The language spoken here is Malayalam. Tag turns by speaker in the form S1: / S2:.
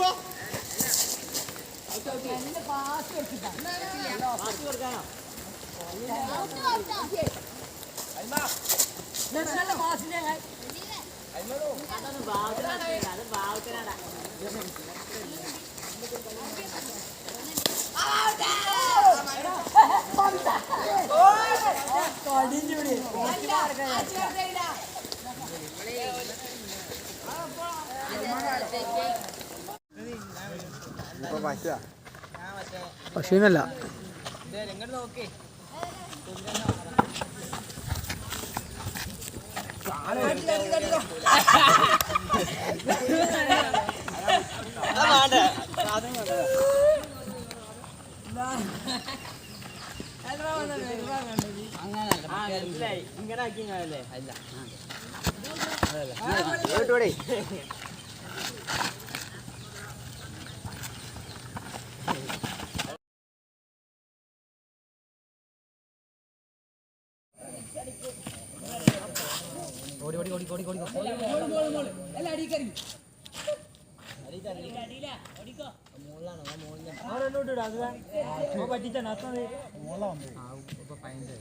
S1: പോവാ കടിഞ്ഞൂടി
S2: പശുവിനല്ല.
S3: ഇങ്ങനെ ആക്കി അല്ല.
S4: അല്ല. ഓടി ഓടി ഓടി ഓടി ഓടി മുകളിലാണ് മുകളിലാണ്
S5: ആ അത്ര
S4: മുകളിലാണ്